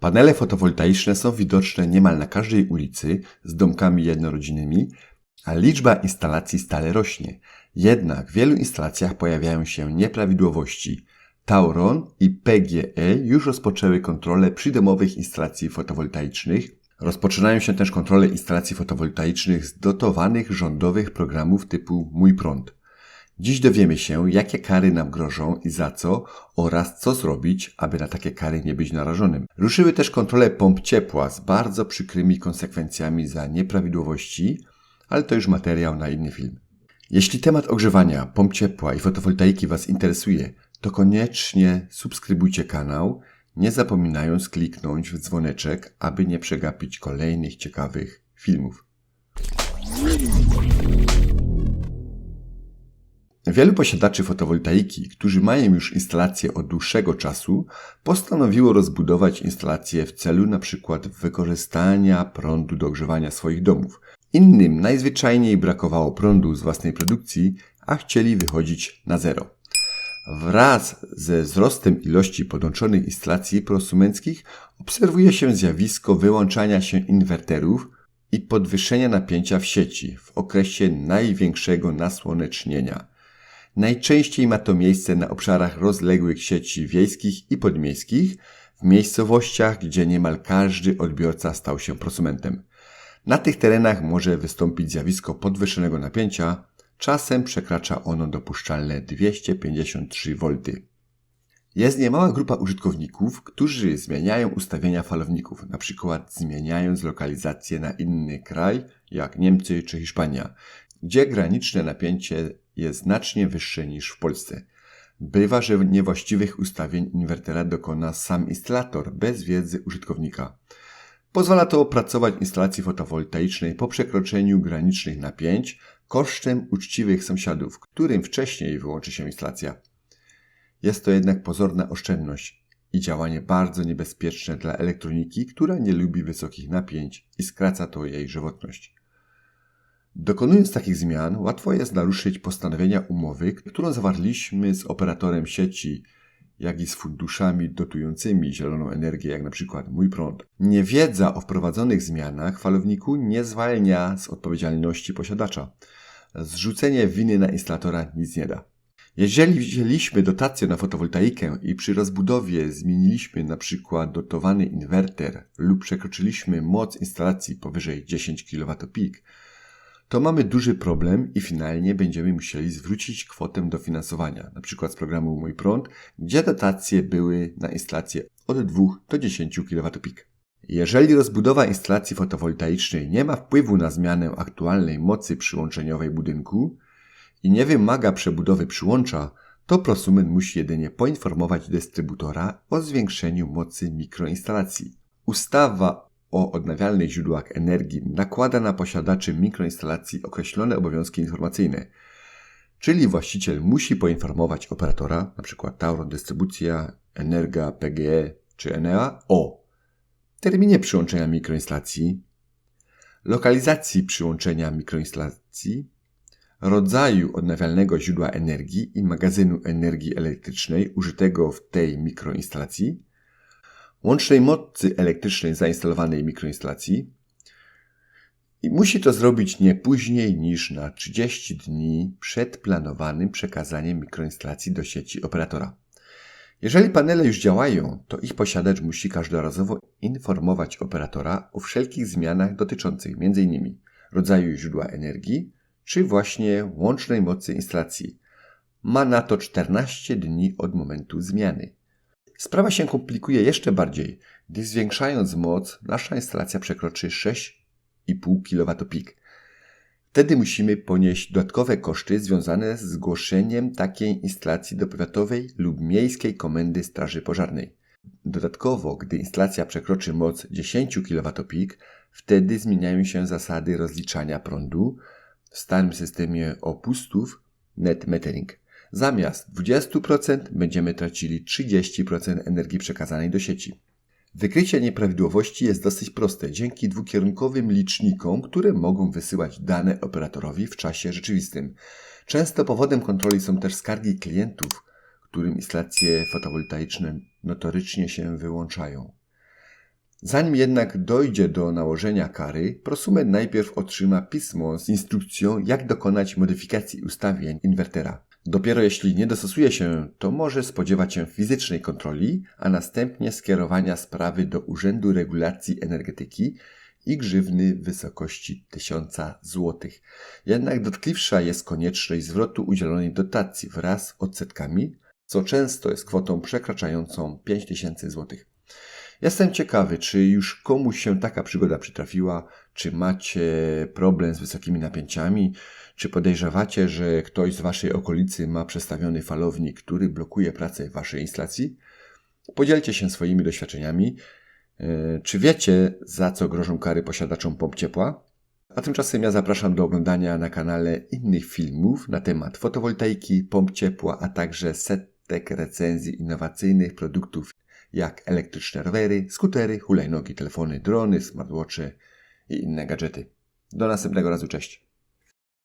Panele fotowoltaiczne są widoczne niemal na każdej ulicy z domkami jednorodzinnymi, a liczba instalacji stale rośnie. Jednak w wielu instalacjach pojawiają się nieprawidłowości. Tauron i PGE już rozpoczęły kontrolę przydomowych instalacji fotowoltaicznych. Rozpoczynają się też kontrole instalacji fotowoltaicznych z dotowanych rządowych programów typu Mój Prąd. Dziś dowiemy się, jakie kary nam grożą i za co oraz co zrobić, aby na takie kary nie być narażonym. Ruszyły też kontrole pomp ciepła z bardzo przykrymi konsekwencjami za nieprawidłowości, ale to już materiał na inny film. Jeśli temat ogrzewania, pomp ciepła i fotowoltaiki Was interesuje, to koniecznie subskrybujcie kanał, nie zapominając kliknąć w dzwoneczek, aby nie przegapić kolejnych ciekawych filmów. Wielu posiadaczy fotowoltaiki, którzy mają już instalację od dłuższego czasu, postanowiło rozbudować instalację w celu np. wykorzystania prądu do ogrzewania swoich domów. Innym najzwyczajniej brakowało prądu z własnej produkcji, a chcieli wychodzić na zero. Wraz ze wzrostem ilości podłączonych instalacji prosumenckich obserwuje się zjawisko wyłączania się inwerterów i podwyższenia napięcia w sieci w okresie największego nasłonecznienia. Najczęściej ma to miejsce na obszarach rozległych sieci wiejskich i podmiejskich, w miejscowościach, gdzie niemal każdy odbiorca stał się prosumentem. Na tych terenach może wystąpić zjawisko podwyższonego napięcia, czasem przekracza ono dopuszczalne 253 V. Jest niemała grupa użytkowników, którzy zmieniają ustawienia falowników, np. zmieniając lokalizację na inny kraj, jak Niemcy czy Hiszpania, gdzie graniczne napięcie jest znacznie wyższe niż w Polsce. Bywa, że niewłaściwych ustawień inwertera dokona sam instalator bez wiedzy użytkownika. Pozwala to opracować instalacji fotowoltaicznej po przekroczeniu granicznych napięć kosztem uczciwych sąsiadów, którym wcześniej wyłączy się instalacja. Jest to jednak pozorna oszczędność i działanie bardzo niebezpieczne dla elektroniki, która nie lubi wysokich napięć i skraca to jej żywotność. Dokonując takich zmian, łatwo jest naruszyć postanowienia umowy, którą zawarliśmy z operatorem sieci, jak i z funduszami dotującymi zieloną energię, jak na przykład Mój Prąd. Niewiedza o wprowadzonych zmianach falowniku nie zwalnia z odpowiedzialności posiadacza. Zrzucenie winy na instalatora nic nie da. Jeżeli wzięliśmy dotację na fotowoltaikę i przy rozbudowie zmieniliśmy na przykład dotowany inwerter lub przekroczyliśmy moc instalacji powyżej 10 kWp, to mamy duży problem i finalnie będziemy musieli zwrócić kwotę dofinansowania, np. z programu Mój Prąd, gdzie dotacje były na instalację od 2 do 10 kWp. Jeżeli rozbudowa instalacji fotowoltaicznej nie ma wpływu na zmianę aktualnej mocy przyłączeniowej budynku i nie wymaga przebudowy przyłącza, to prosument musi jedynie poinformować dystrybutora o zwiększeniu mocy mikroinstalacji. Ustawa o odnawialnych źródłach energii nakłada na posiadaczy mikroinstalacji określone obowiązki informacyjne, czyli właściciel musi poinformować operatora, np. Tauron Dystrybucja, Energa, PGE czy Enea o terminie przyłączenia mikroinstalacji, lokalizacji przyłączenia mikroinstalacji, rodzaju odnawialnego źródła energii i magazynu energii elektrycznej użytego w tej mikroinstalacji, łącznej mocy elektrycznej zainstalowanej mikroinstalacji i musi to zrobić nie później niż na 30 dni przed planowanym przekazaniem mikroinstalacji do sieci operatora. Jeżeli panele już działają, to ich posiadacz musi każdorazowo informować operatora o wszelkich zmianach dotyczących m.in. rodzaju źródła energii czy właśnie łącznej mocy instalacji. Ma na to 14 dni od momentu zmiany. Sprawa się komplikuje jeszcze bardziej, gdy zwiększając moc, nasza instalacja przekroczy 6,5 kWp. Wtedy musimy ponieść dodatkowe koszty związane z zgłoszeniem takiej instalacji do powiatowej lub miejskiej komendy straży pożarnej. Dodatkowo, gdy instalacja przekroczy moc 10 kWp, wtedy zmieniają się zasady rozliczania prądu w starym systemie opustów net metering. Zamiast 20% będziemy tracili 30% energii przekazanej do sieci. Wykrycie nieprawidłowości jest dosyć proste dzięki dwukierunkowym licznikom, które mogą wysyłać dane operatorowi w czasie rzeczywistym. Często powodem kontroli są też skargi klientów, którym instalacje fotowoltaiczne notorycznie się wyłączają. Zanim jednak dojdzie do nałożenia kary, prosument najpierw otrzyma pismo z instrukcją, jak dokonać modyfikacji ustawień inwertera. Dopiero jeśli nie dostosuje się, to może spodziewać się fizycznej kontroli, a następnie skierowania sprawy do Urzędu Regulacji Energetyki i grzywny w wysokości 1000 zł. Jednak dotkliwsza jest konieczność zwrotu udzielonej dotacji wraz z odsetkami, co często jest kwotą przekraczającą 5000 zł. Jestem ciekawy, czy już komuś się taka przygoda przytrafiła, czy macie problem z wysokimi napięciami, czy podejrzewacie, że ktoś z waszej okolicy ma przestawiony falownik, który blokuje pracę waszej instalacji? Podzielcie się swoimi doświadczeniami. E, Czy wiecie, za co grożą kary posiadaczom pomp ciepła? A tymczasem ja zapraszam do oglądania na kanale innych filmów na temat fotowoltaiki, pomp ciepła, a także setek recenzji innowacyjnych produktów jak elektryczne rowery, skutery, hulajnogi, telefony, drony, smartwatche i inne gadżety. Do następnego razu, cześć!